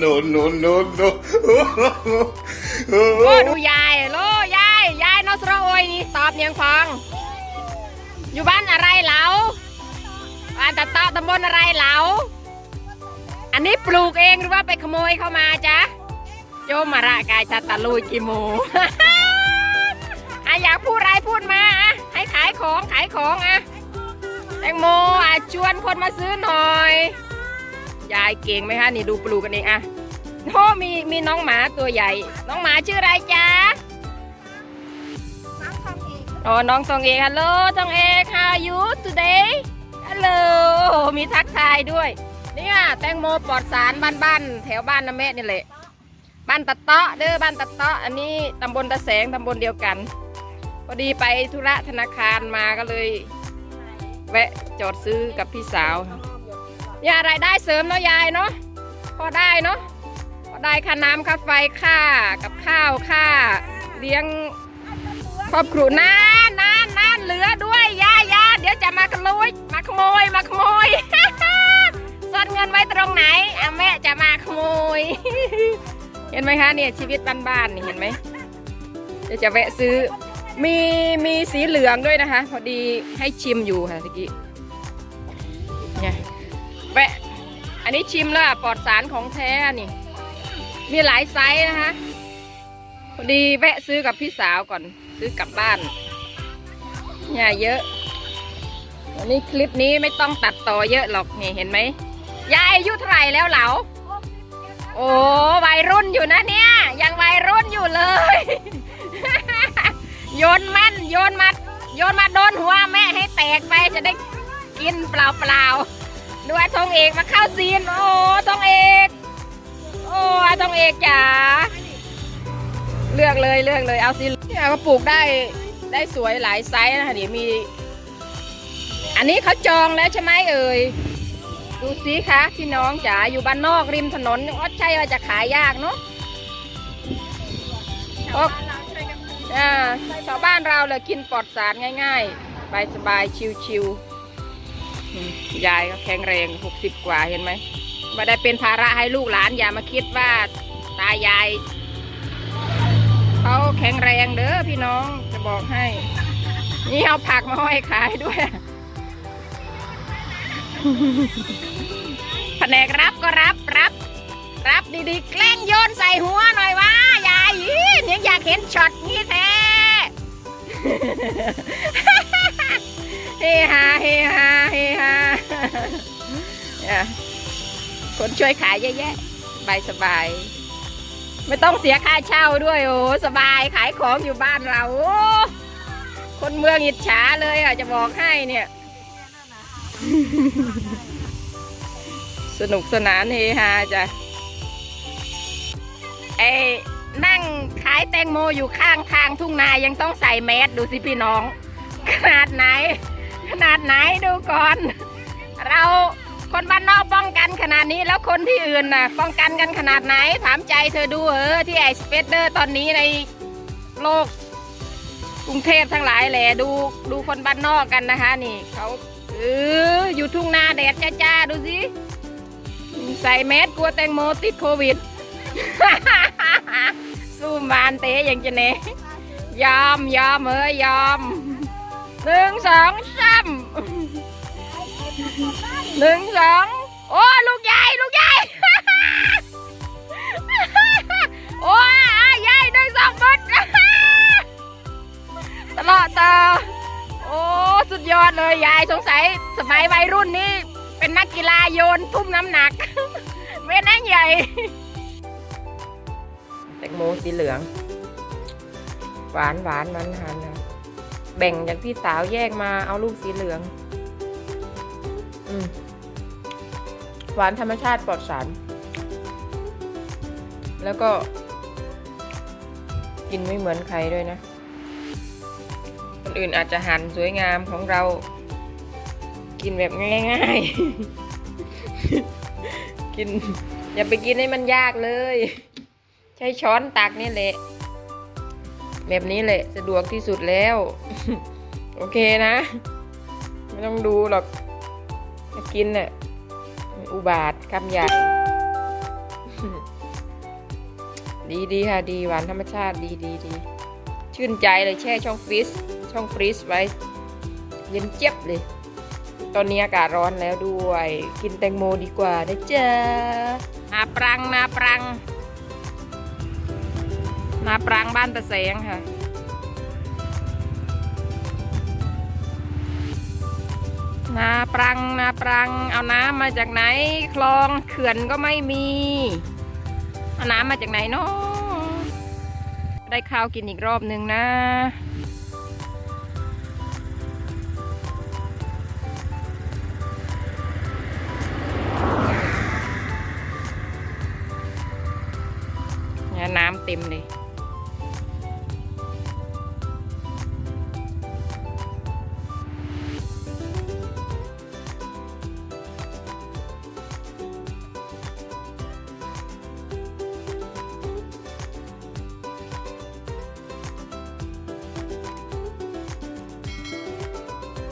no, no, no, no. โอ้ดูยายโลยายยายนอสโรโอยนี่ตอบเนียงฟังอยู่บ้านอะไรเหลาบ้านตะเตาะตำบลอะไรเหลาอันนี้ปลูกเองหรือว่าไปขโมยเข้ามาจ๊ะโจมาระกายจัตตะลุยกิโมอะอยากพูดอะไรพูดมาอะให้ขายของขายของอะแตงโมอะชวนคนมาซื้อหน่อย ยายเก่งไหมคะนี่ดูปลูกกันเองอะโอ้มีมีน้องหมาตัวใหญ่ น้องหมาชื่ออะไรจ๊ะอ๋อน้องตองเอกฮัลโหลตองเอก how are you today ฮัลโหลมีทักทายด้วยเนี่ยแตงโมปลอดสารบ้านๆแถวบ้านน้าแม่นี่แหละบ้านตะเตาะเด้อบ้านตะเตาะอันนี้ตำบลตะแสงตำบลเดียวกันพอดีไปธุระธนาคารมาก็เลย แวะจอดซื้อกับพี่สาว เนี่ยรายได้เสริมเนาะยายเนาะพอได้เนาะพอได้ค่าน้ำค่าไฟค่ากับข้าวค่าเลี้ยงครอบครัวนานนานนานเหลือด้วยยายยาเดี๋ยวจะมาขโมยมาขโมยมาขโมยซ่อนเงินไว้ตรงไหนอะแม่จะมาขโมย เห็นไหมคะเนี่ยชีวิตบ้านๆนี่เห็นไหมเดี๋ยวจะแวะซื้อมีมีสีเหลืองด้วยนะคะ พอดีให้ชิมอยู่ค่ะตะกี้เนี่ย แวะ อันนี้ชิมแล้วปลอดสารของแท้นี่ มีหลายไซส์นะคะพอดีแวะซื้อกับพี่สาวก่อนซื้อกลับบ้านเนี่ยเยอะ วันนี้คลิปนี้ไม่ต้องตัดต่อเยอะหรอกนี่เห็นไหมยายอายุเท่าไหร่แล้วเหลาโอ้วัยรุ่นอยู่นะเนี่ย ยังวัยรุ่นอยู่เลย โยนแม่นโยนมาโยนมาโดนหัวแม่ให้แตกไปจะได้กินเปล่าเปล่า ดูอาทองเอกมาเข้าซีน โอ้ทองเอก โอ้อาทองเอกจ๋า เลือกเลยเลือกเลยเอาซีเนี่ยก็ปลูกได้ได้สวยหลายไซส์นะคะเดี๋ยวมี อันนี้เขาจองแล้วใช่ไหมเอ่ย ดูสิคะพี่น้องจ๋าอยู่บ้านนอกริมถนนว่าใช่ว่าจะขายยากเนาะเพราะอ่าชาวบ้านเราเลยกินปลอดสารง่าย ๆ สบายสบายๆชิวๆอืม ยายก็แข็งแรงหกสิบกว่าเห็นไหมม่ได้เป็นภาระให้ลูกหลานอย่ามาคิดว่าตายายเขาแข็งแรงเด้อพี่น้องจะบอกให้ นี่เอาผักมาห้อยขายด้วยแผนกรับก็รับรับรับดีๆ แกล้งโยนใส่หัวหน่อยว่ายายเนี่ยอยากเห็นช็อตนี้แท้เฮฮาเฮฮา คนช่วยขายเยอะแยะสบายสบาย ไม่ต้องเสียค่าเช่าด้วยโอ้สบายขายของอยู่บ้านเรา คนเมืองอิจฉาเลยอะจะบอกให้เนี่ย สนุกสนานเฮฮาจ้ะไอ้นั่งขายแตงโมอยู่ข้างทางทุ่งนายังต้องใส่แมสดูสิพี่น้อง ขนาดไหน ขนาดไหนดูก่อน เรา คนบ้านนอกป้องกันขนาดนี้แล้วคนที่อื่นน่ะ ป้องกันกันขนาดไหน ถามใจเธอดูเออที่ไอสเปเดอร์ตอนนี้ในโลกกรุงเทพทั้งหลายแหละดูดูคนบ้านนอกกันนะคะ นี่เขาเอออยู่ทุ่งนาแดดจ้าๆดูสิใส่แมสกลัวแตงโมติดโควิดสู้มานเตะอย่างจะเนยอมยอมเอ้ยยอมหนึ่งสองสาม หนึ่งสองโอ้ลูกใหญ่ลูกใหญ่ โอ้ยอ่หนึ่งสองบุดตลอดต่อโอ้สุดยอดเลยยายสงสัยสมัยวัยรุ่นนี่เป็นนักกีฬาโยนทุ่มน้ำหนักเว้นนั่ใหญ่แตงโมสีเหลือง หวานหวานมันหันนะแบ่งจากพี่สาวแยกมาเอาลูกสีเหลือง อืม หวานธรรมชาติปลอดสาร แล้วก็ กินไม่เหมือนใครด้วยนะ คนอื่นอาจจะหั่นสวยงามของเรา กินแบบง่ายๆ กิน อย่าไปกินให้มันยากเลย ใช้ช้อนตักนี่แหละ แบบนี้แหละสะดวกที่สุดแล้ว โอเคนะ ไม่ต้องดูหรอกจะกินน่ะ อุบาทคำใหญ่ ดีดีค่ะดีหวานธรรมชาติดีดีดีชื่นใจเลยแช่ช่องฟรีซช่องฟรีซไว้ เย็นเจี๊ยบเลย ตอนนี้อากาศร้อนแล้วด้วย กินแตงโมดีกว่านะจ๊ะนาปรังนาปรังนาปรังบ้านตะแสงค่ะ นาปรังนาปรัง เอาน้ำมาจากไหน คลองเขื่อนก็ไม่มี เอาน้ำมาจากไหนเนาะได้ข้าวกินอีกรอบนึงนะน้ำเต็มเลย